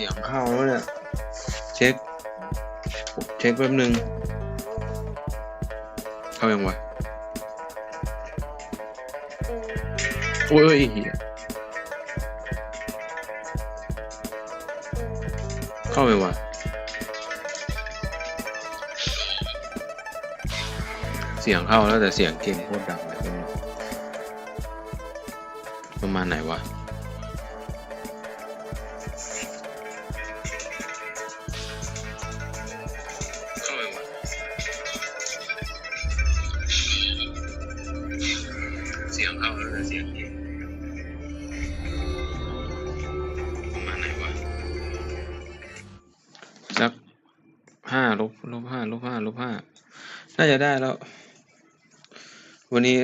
เสียงเข้าแล้วเนี่ย เช็ค เช็คแป๊บนึง เข้ายังวะโอ้ยเหี้ยเข้าไหมวะเสียงเข้าแล้วแต่เสียงเกมโคตรดังเลยประมาณไหนวะ ห้าน่าจะได้แล้ว วันนี้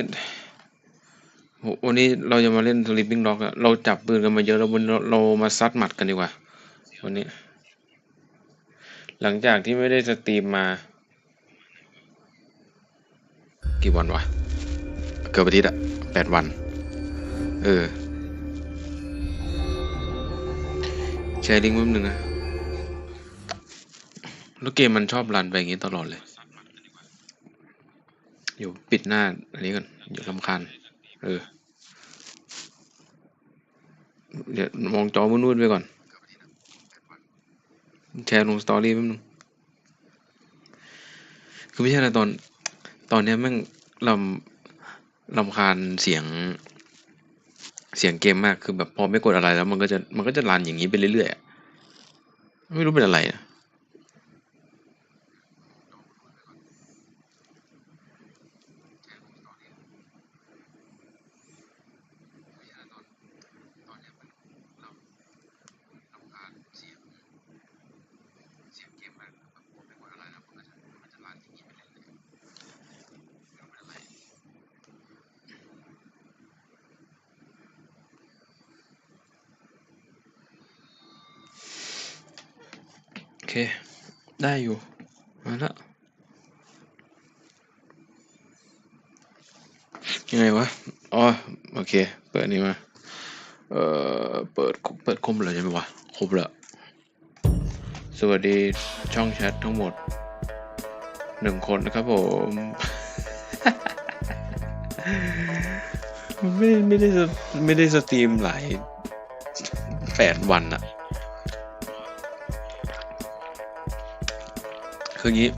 โหวันนี้เราจะมาเล่น Sleeping Dog อะเราจับปืนกันมาเยอะแล้ววันเราเรามาซัดหมัดกันดีกว่าวันนี้ หลังจากที่ไม่ได้สตรีมมา กี่วันวะ เกือบอาทิตย์อะแปดวัน เออแชร์ลิงก์แป๊บนึงนะแล้วเกมมันชอบรันไปอย่างนี้ตลอดเลย อยู่ปิดหน้าอันนี้ก่อนอยู่ลำคาญเออ เดี๋ยวมองจอมืดๆไปก่อน แชร์ลงสตอรี่แป๊บนึงคือไม่ใช่นะตอน ตอนเนี้ยแม่งลำลำคาญเสียง เสียงเกมมากคือแบบพอไม่กดอะไรแล้ว มันก็จะมันก็จะรันอย่างนี้ไปเรื่อยๆไม่รู้เป็นอะไรอะ ได้อยู่ มาละยังไงวะ อ๋อ โอเค เปิดนี่มา เอ่อ เปิด เปิดคมเลยใช่ไหมวะ ครบล้วสวัสดีช่องแชททั้งหมดหนึ่งคนนะครับผมไม่ไม่ได้ไม่ได้สตรีมหลายแปดวันอะ คืองี้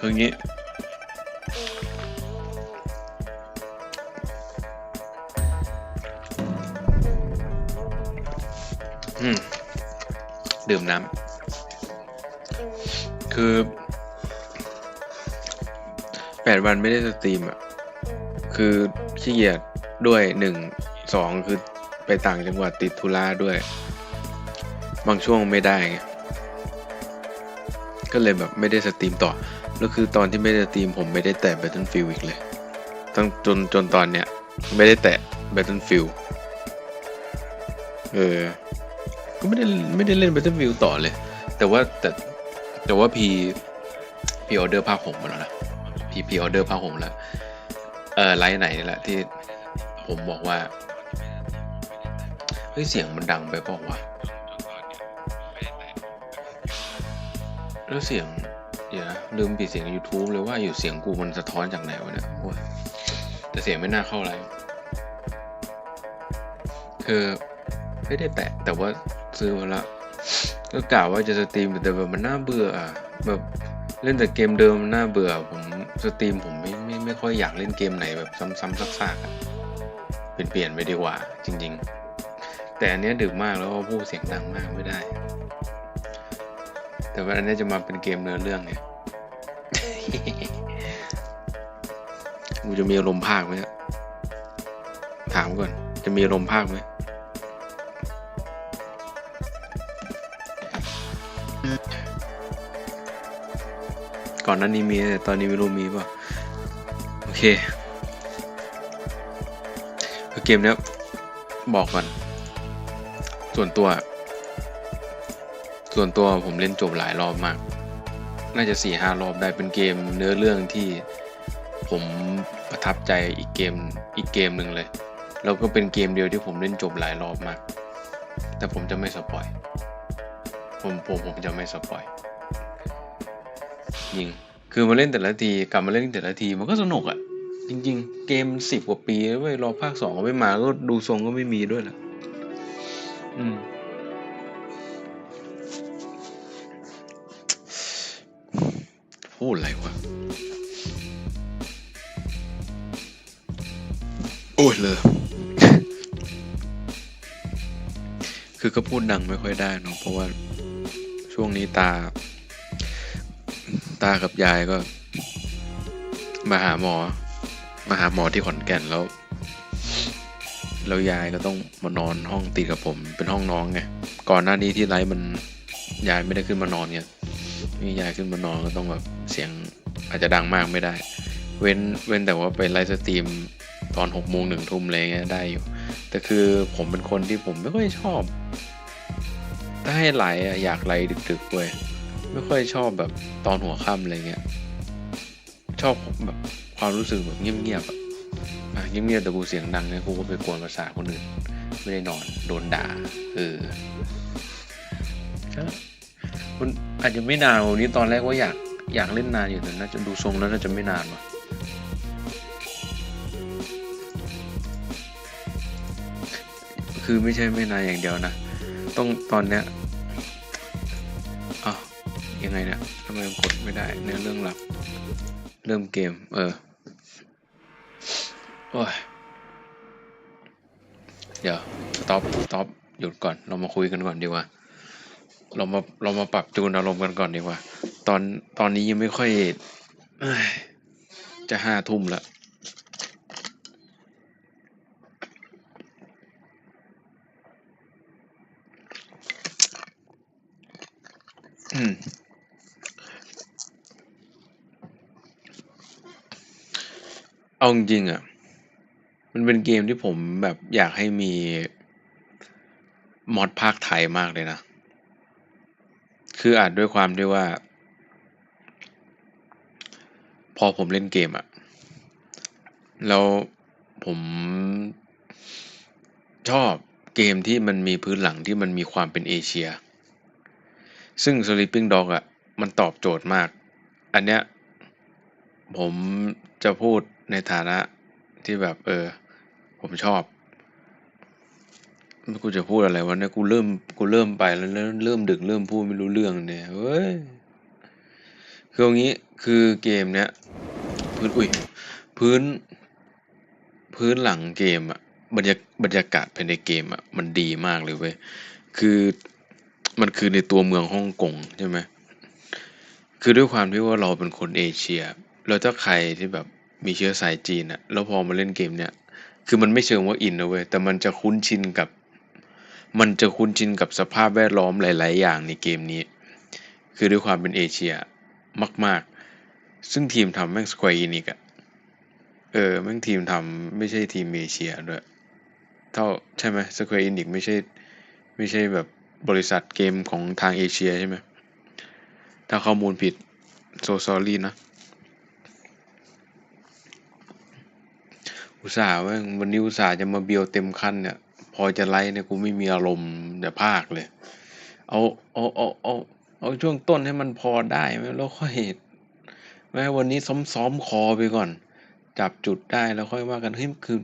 คืองี้ อืม ดื่มน้ำ คือแปดวันไม่ได้สตรีมอะ คือขี้เกียจด้วยหนึ่งสองคือไปต่างจังหวัดติดธุระด้วย บางช่วงไม่ได้ไงก็เลยแบบไม่ได้สตรีมต่อ แล้วคือตอนที่ไม่ได้สตรีมผมไม่ได้แตะ Battlefield อีกเลย ตั้งจนจนตอนเนี้ยไม่ได้แตะ Battlefield เออ ก็ไม่ได้ไม่ได้เล่น Battlefield ต่อเลย แต่ว่าแต่แต่ว่าพีพีออเดอร์ภาคหกมาแล้วนะพีพีออเดอร์ภาคหกแล้ว เออไลน์ไหนนี่แหละที่ผมบอกว่าเฮ้ยเสียงมันดังไปเปล่าวะ แล้วเสียง เดี๋ยวนะลืมปิดเสียง YouTube เลยว่าอยู่เสียงกูมันสะท้อนจากไหนวะเนี่ยโอ้ยแต่เสียงไม่น่าเข้าอะไรคือไม่ได้แตะแต่ว่าซื้อมาละก็กล่าวว่าจะสตรีมแต่แบบมันน่าเบื่อแบบเล่นแต่เกมเดิมมันน่าเบื่อ ผมสตรีมผมไม่ไม่ไม่ค่อยอยากเล่นเกมไหนแบบซ้ำๆซากๆอะเปลี่ยนเปลี่ยนไปดีกว่า จริง ๆ แต่อันเนี้ยดึกมากแล้วก็พูดเสียงดังมากไม่ได้ แต่ว่าอันนี้จะมาเป็นเกมเนื้อเรื่องไงกูจะมีอารมณ์ภาคไหมเนี่ยถามก่อน จะมีอารมณ์ภาคไหมก่อนหนั้นนี้มีแต่ตอนนี้ไม่รู้มีป่ะโอเคคือเกมเนี้ยบอกก่อน ส่วนตัว ส่วนตัวผมเล่นจบหลายรอบมาก น่าจะสี่ห้ารอบได้เป็นเกมเนื้อเรื่องที่ผมประทับใจอีกเกมอีกเกมหนึ่งเลย แล้วก็เป็นเกมเดียวที่ผมเล่นจบหลายรอบมาก แต่ผมจะไม่สปอย ผมผมผมจะไม่สปอยยิงคือมาเล่นแต่ละทีกลับมาเล่นแต่ละทีมันก็สนุกอะจริง ๆ เกมสิบกว่าปีแล้วเว้ยรอภาคสองก็ไม่มาก็ดูทรงก็ไม่มีด้วยแหละอืม พูดอะไรวะ โอ้ยเลย คือก็พูดดังไม่ค่อยได้เนอะเพราะว่าช่วงนี้ตา ตากับยายก็ มาหาหมอ มาหาหมอที่ขอนแก่นแล้ว แล้วยายก็ต้องมานอนห้องติดกับผม เป็นห้องน้องไงก่อนหน้านี้ที่ไลฟ์มันยายไม่ได้ขึ้นมานอนไงนี่ยายขึ้นมานอนก็ต้องแบบ สียงอาจจะดังมากไม่ได้ เว้นเว้นแต่ว่าไปไลฟ์สตรีมตอนหกโมงหนึ่งทุ่มอะไรเงี้ยได้อยู่ แต่คือผมเป็นคนที่ผมไม่ค่อยชอบ ถ้าให้ไหลอะอยากไหลดึกๆเว้ยไม่ค่อยชอบแบบตอนหัวค่ำอะไรเงี้ยชอบแบบความรู้สึกแบบเงียบๆอะอะเงียบๆแต่กูเสียงดังเนี่ยกูก็ไปกวนประสาทคนอื่นไม่ได้นอนโดนด่าเออมันอาจจะไม่นานวันนี้ตอนแรกว่าอยาก อยากเล่นนานอยู่แต่น่าจะดูทรงแล้วน่าจะไม่นานว่ะคือไม่ใช่ไม่นานอย่างเดียวนะ ต้องตอนเนี้ยอ้าวยังไงเนี่ยทำไมกดไม่ได้เนื้อเรื่องหลัก เริ่มเกม เออ โอ้ย เดี๋ยว สต็อป สต็อป หยุดก่อน เรามาคุยกันก่อนดีกว่า เรามาเรามาปรับจูนอารมณ์กันก่อนดีกว่า ตอนตอนนี้ยังไม่ค่อยอจะห้าทุ่มละเอาจริงอะ มันเป็นเกมที่ผมแบบอยากให้มีมอดภาคไทยมากเลยนะ คืออาจด้วยความที่ว่า พอผมเล่นเกมอะแล้วผมชอบเกมที่มันมีพื้นหลังที่มันมีความเป็นเอเชีย ซึ่ง Sleeping Dog อะมันตอบโจทย์มาก อันเนี้ยผมจะพูดในฐานะที่แบบเออ ผมชอบ กูจะพูดอะไรวะเนี่ยกูเริ่มกูเริ่มไปแล้วเริ่มเริ่มดึกเริ่มพูดไม่รู้เรื่องเนี่ยเฮ้ยคือเอางี้คือเกมเนี้ยพื้นอุ้ยพื้น พื้นหลังเกมอะบรรยากบรรยากาศภายในเกมอะมันดีมากเลยเว้ยคือมันคือในตัวเมืองฮ่องกงใช่ไหมคือด้วยความที่ว่าเราเป็นคนเอเชีย แล้วถ้าใครที่แบบมีเชื้อสายจีนอะแล้วพอมาเล่นเกมเนี้ยคือมันไม่เชิงว่าอินนะเว้ยแต่มันจะคุ้นชินกับ มันจะคุ้นชินกับสภาพแวดล้อมหลาย ๆ อย่างในเกมนี้ คือด้วยความเป็นเอเชียมาก ๆ ซึ่งทีมทำแม่งสควออินิกอะเออแม่งทีมทำไม่ใช่ทีมเอเชียด้วย เท่าใช่ไหมสควออินิกไม่ใช่ไม่ใช่แบบบริษัทเกมของทางเอเชียใช่ไหมถ้าข้อมูลผิดโซซอรี่นะ อุตส่าห์ว่าวันนี้อุตส่าห์จะมาเบียวเต็มขั้นเนี่ย พอจะไล่เนี่ยกูไม่มีอารมณ์จะพากเลย เอาเอาเอาเอาเอาช่วงต้นให้มันพอได้ไหมแล้วค่อยแม้วันนี้ซ้อมซ้อมคอไปก่อน จับจุดได้แล้วค่อยว่ากันเฮ้ยคือ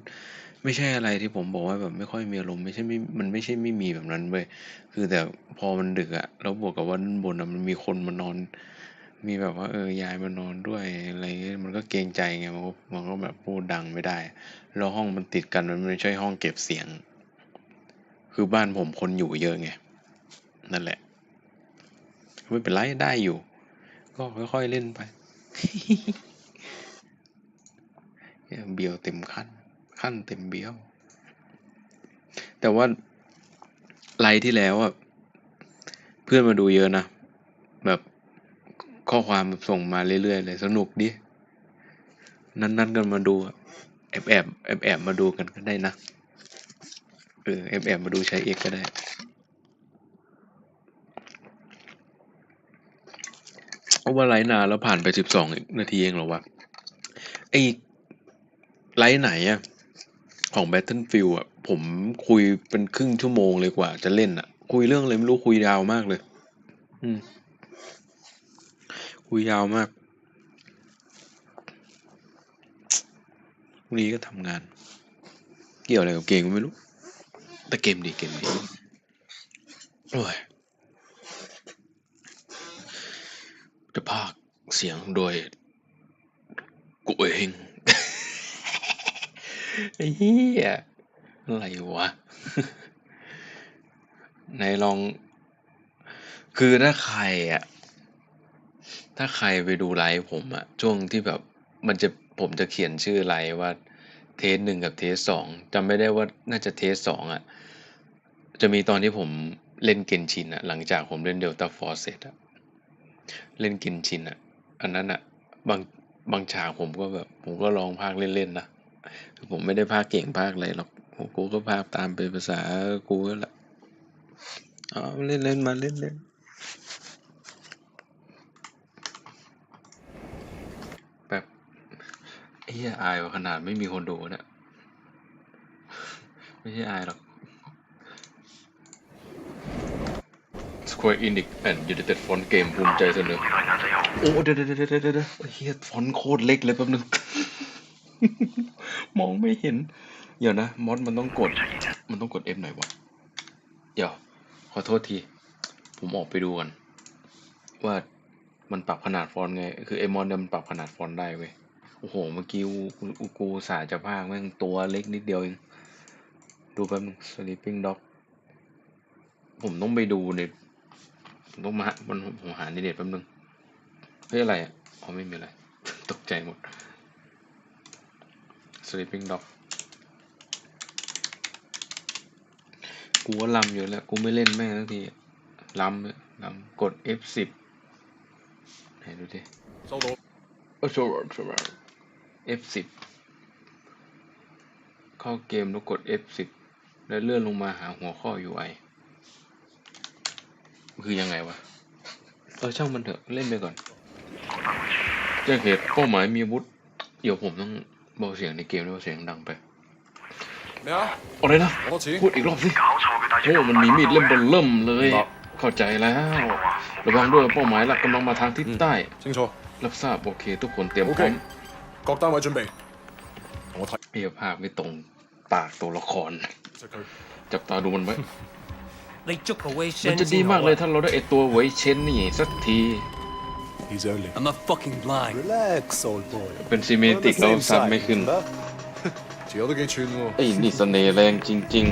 ไม่ใช่อะไรที่ผมบอกว่าแบบไม่ค่อยมีอารมณ์ไม่ใช่ไม่มันไม่ใช่ไม่มีแบบนั้นเว้ยคือแต่พอมันดึกอะแล้วบวกกับว่าด้านบนอะมันมีคนมานอน มีแบบว่า เออยายมานอนด้วยอะไรเงี้ยมันก็เกรงใจไงมันก็มันก็แบบพูดดังไม่ได้ แล้วห้องมันติดกันมันไม่ใช่ห้องเก็บเสียง คือบ้านผมคนอยู่เยอะไง นั่นแหละ ไม่เป็นไรได้อยู่ ก็ค่อยๆเล่นไปเบียวเต็มขั้น ขั้นเต็มเบี้ยว แต่ว่าไลฟ์ที่แล้วอะเพื่อนมาดูเยอะนะ แบบข้อความส่งมาเรื่อยๆเลยสนุกดิ นัดๆกันมาดูแอบแอบแอบแอบมาดูกันก็ได้นะ เออแอบแอบมาดูใช้เอกก็ได้เพราะว่าไลฟ์นานแล้วผ่านไปสิบสองนาทีเองเหรอวะ ไอไลฟ์ไหนอะของ Battlefield อะผมคุยเป็นครึ่งชั่วโมงเลยกว่าจะเล่นอะคุยเรื่องอะไรไม่รู้คุยยาวมากเลย อืม คุยยาวมากพรุ่งนี้ก็ทำงาน เกี่ยวอะไรกับเกมก็ไม่รู้ แต่เกมดีเกมดีโอ้ยจะพากเสียงโดยกูเองเหี้ยอะไรวะไหนลอง คือถ้าใครอะ ถ้าใครไปดูไลฟ์ผมอะ ช่วงที่แบบมันจะผมจะเขียนชื่อไลฟ์ว่า เทสหนึ่งกับเทสสองจำไม่ได้ว่าน่าจะเทสสองอะ จะมีตอนที่ผมเล่นเกนชินอะ หลังจากผมเล่นเดลต้าฟอร์เซตอะเล่นเกนชินอะ อันนั้นอะ บางบางฉากผมก็แบบ ผมก็ลองพากเล่นๆนะคือผมไม่ได้พากเก่งพากอะไรหรอกผมกูก็พากตามเป็นภาษากูนั่นแหละอ๋อเล่นเล่นๆมาเล่นเล่น แบบไอ้ เหี้ยอายว่ะขนาดไม่มีคนดูเนี่ยไม่ใช่อายหรอก Square Enix and United Font Game ภูมิใจเสนอโอ้เดี๋ยวเดี๋ยวเดี๋ยวเดี๋ยวเดี๋ยวเฮียฟอนต์โคตรเล็กเลยแป๊บนึง มองไม่เห็น เดี๋ยวนะ มอสมันต้องกด มันต้องกด F หน่อยวะ เดี๋ยว ขอโทษที ผมออกไปดูกันว่ามันปรับขนาดฟอนต์ไง คือไอมอนเนี่ยมันปรับขนาดฟอนต์ได้เว้ย โอ้โห เมื่อกี้กูกูกูสาจะพากย์แม่งตัวเล็กนิดเดียวเอง ดูแป๊บนึง sleeping dog ผมต้องไปดูในผมต้องมามันผมหาในเน็ตแป๊บนึง เฮ้ยอะไรอะอ๋อไม่มีอะไร ตกใจหมด sleeping dog กูว่าลำอยู่แล้ว กูไม่เล่นแม่งสักทีลำเลยลำกด F10 ไหนดูดิ收到。เออโชว์โชว์ F10 เข้าเกมแล้วกด F10 แล้วเลื่อนลงมาหาหัวข้อ UI คือยังไงวะ เออช่างมันเถอะเล่นไปก่อนจะเหตุเป้าหมายมีวุฒิเดี๋ยวผมต้องเบาเสียงในเกมด้วยเสียงดังไปอะไรนะ พูดอีกรอบสิโอ้มันมีมีดเล่มบนเริ่มเลย เข้าใจแล้ว ระวังด้วยเป้าหมายหลักกำลังมาทางทิศใต้รับทราบโอเค ทุกคนเตรียมพร้อม 各单位准备。我睇 เอียภาพไม่ตรงปากตัวละคร 实佢。 จับตาดูมันไว้ 你捉个 w a y มันจะดีมากเลยถ้าเราได้ไอตัวไว้เชนนี่สักที He's early。 I'm a fucking blind. Relax, old boy. เป็นซีเมติกแล้วซับไม่ขึ้น 条友都几串喎。 ไอ้นี่เสน่ห์แรงจริง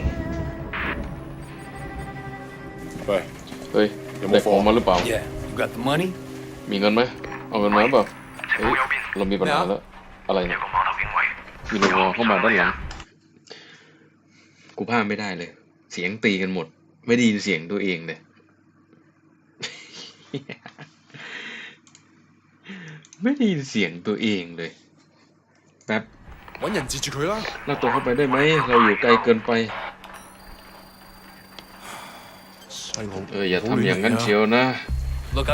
喂， ๆ เฮ้ย 有冇 ได้ของ 货 มาหรือเปล่า Yeah, you got the money? มีเงินไหม เอาเงินมาหรือเปล่าเฮ้ย เรามีปัญหาแล้ว อะไรเนี่ยมีนวอเข้ามาด้านหลัง กูพลาไม่ได้เลย เสียงตีกันหมด ไม่ได้ยินเสียงตัวเองเลย ไม่ได้ยินเสียงตัวเองเลย แป๊บเราตัวเข้าไปได้ไหม เราอยู่ไกลเกินไป เอออย่าทำอย่างนั้นเชียวนะ Look,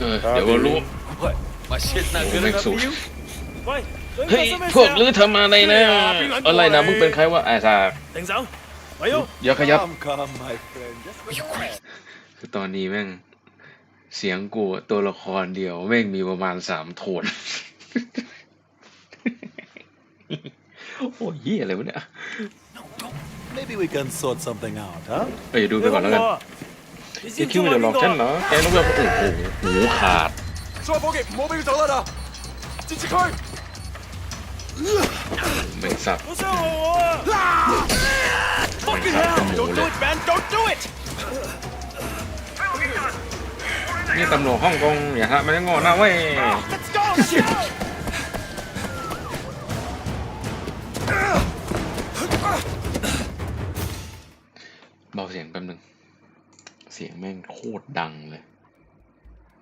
เออเดี๋ยวรู้ มาเช็ดหน้าเกินแล้วนะบิวไเฮ้ยพวกลื้อทำมาในนะอะไรนะมึงเป็นใครวะไอ้สากเต็งเสาไปยุ่งอย่าขยับคือตอนนี้แม่งเสียงกูตัวละครเดียวแม่งมีประมาณสามโทนโอ้ยเยอะไรวะเนี่ย Maybe we can sort something out, huh? เอ้ดูไปก่อนแล้วกันไอ้คิดว่าจะหลอกฉันเหรอแกต้องไปโอ้โหหูขาด Şu Bogi, mobil dağlara. กูจับ What's up? Fucking hell! Don't do it, man! Don't do it! นี่ตำรวจฮ่องกงอย่าฮะไม่ได้โง่นะเว้ย Let's go! Shit! เบาเสียงแป๊บนึง เสียงแม่งโคตรดังเลย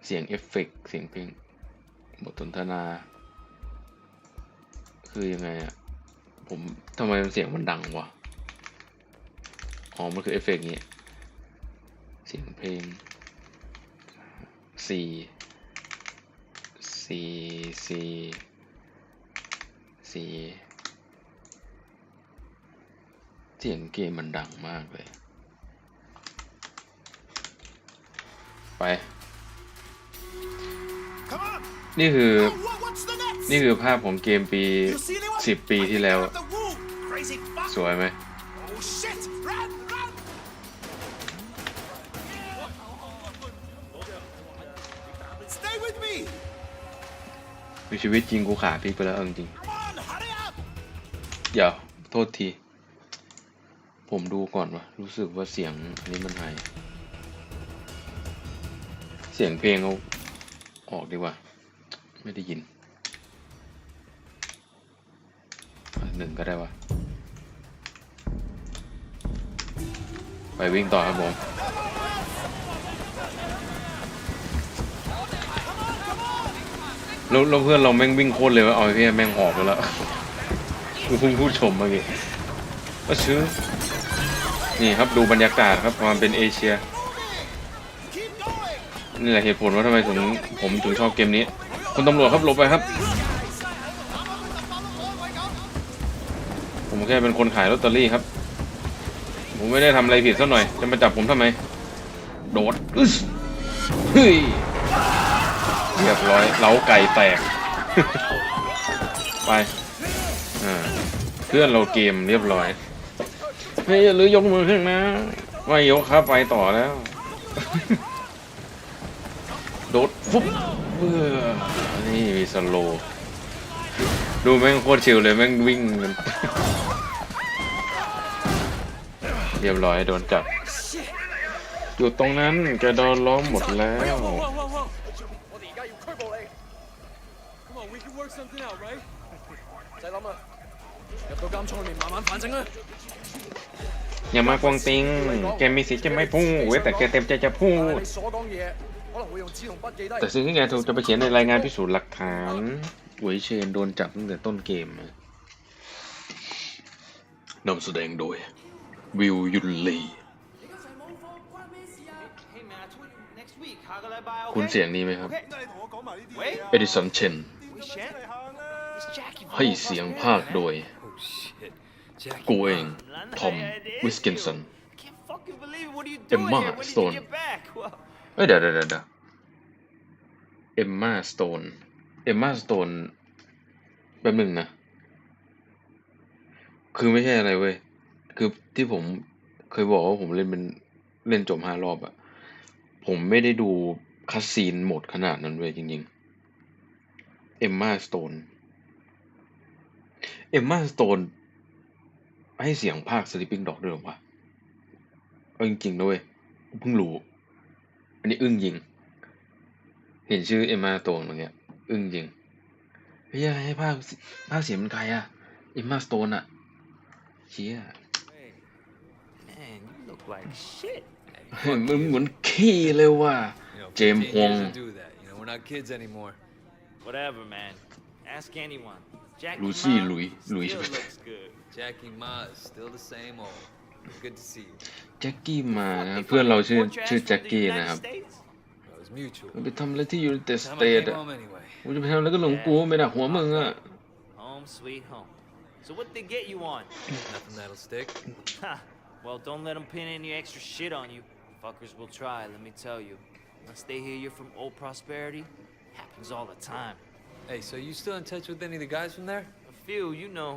เสียงเอฟเฟกเสียงเพลงบทสนทนา คือยังไงอะผมทำไมเสียงมันดังวะอ๋อมันคือเอฟเฟกต์นี้ เสียงเพลงสี่สี่สี่เสียงเกมมันดังมากเลย ไป นี่คือ Oh, what, what's the next? นี่คือภาพของเกมปี You see anyone? 10 ปีที่แล้ว Out the wall. Crazy fuck. สวยไหม Oh shit! Run, run! Stay with me. มีชีวิตจริงกูขาพลิกไปแล้วเอาจริง Come on, hurry up. ๆเดี๋ยว โทษที ผมดูก่อนวะรู้สึกว่าเสียงอันนี้มันหาย เสียงเพลงเอา ออกดีกว่า ไม่ได้ยินหนึ่งก็ได้วะไปวิ่งต่อครับผมแล้วเพื่อนเราแม่งวิ่งโคตรเร็วะเอาไอ้พี่แม่งหอบไปแล้วกูเพิ่งพูดชมเมื่อกี้ก็ชื่อนี่ครับดูบรรยากาศครับความเป็นเอเชีย นี่แหละเหตุผลว่าทำไมถึงผมถึงชอบเกมนี้ คุณตำรวจครับหลบไปครับ ผมแค่เป็นคนขายลอตเตอรี่ครับ ผมไม่ได้ทำอะไรผิดสักหน่อย จะมาจับผมทำไม โดดอึ๊เฮ้ยเรียบร้อยเล้าไก่แตก ไปเพื่อนเราเกมเรียบร้อยเฮ้ยอย่าลืมยกมือขึ้นนะไม่ยกครับไปต่อแล้ว โดดฟุ๊บเบื่อนี่มีสโลดูแม่งโคตรชิวเลยแม่งวิ่งเรียบร้อยโดนจับ อยู่ตรงนั้นแกโดนล้อมหมดแล้วอย่ามากวงติง แกมีสิทธิ์จะไม่พูดแต่แกเต็มใจจะพูด แต่สิ่งที่แกถูกจะไปเขียนในรายงานพิสูจน์หลักฐานหวยเชนโดนจับตั้งแต่ต้นเกมนำแสดงโดย วิลยุนลีคุณเสียงนี้ไหมครับ เอดิสันเชน ให้เสียงภาคโดย กูเอง ทอม วิสกินสัน เอ็มมาสโตน เอ้ยเดี๋ยวเดี๋ยวเดี๋ยวเอมมาสโตน เอมมาสโตนแป๊บหนึ่งนะ คือไม่ใช่อะไรเว้ย คือที่ผมเคยบอกว่าผมเล่นเป็นเล่นจบห้ารอบอะผมไม่ได้ดูคัสซีนหมดขนาดนั้นเว้ยจริงๆ เอมมาสโตน เอมมาสโตน ให้เสียงภาค Sleeping Dog ด้วยหรอวะ เอาจริงๆนะเว้ยเพิ่งรู้ อันนี้อึ้งยิง เห็นชื่อเอมมาโตนอย่างเงี้ย อึ้งยิงเฮ้ยให้ภาคภาคเสียงมันใครอะเอมมาสโตนอะเชี่ย man, you look like shit. มันเหมือนขี้เลยว่ะ You know, James 15 years Wong. to do that. You know, we're not kids anymore. Whatever, man. Ask anyone. Jackie Lucy, Ma Louis- Louis. still looks good. Jackie Ma is still the same old. Good to see you. แจ็คกี้มานะเพื่อนเราชื่อ Report your ชื่อ ass แจ็ค from the กี้ United นะครับ States? It was mutual. มันไปทำอะไรที่ยู n นเต็ดส Time เต I ท came อะ home anyway. กูจะไปทำอะไรก็หลงกูไม่ดักหัวมึงอะ Home sweet home. So what they get you on? Nothing that'll stick. Ha. Well, don't let them pin any extra shit on you. Fuckers will try, let me tell you. Once they hear you're from old prosperity, happens all the time. Hey, so you still in touch with any of the guys from there? A few, you know.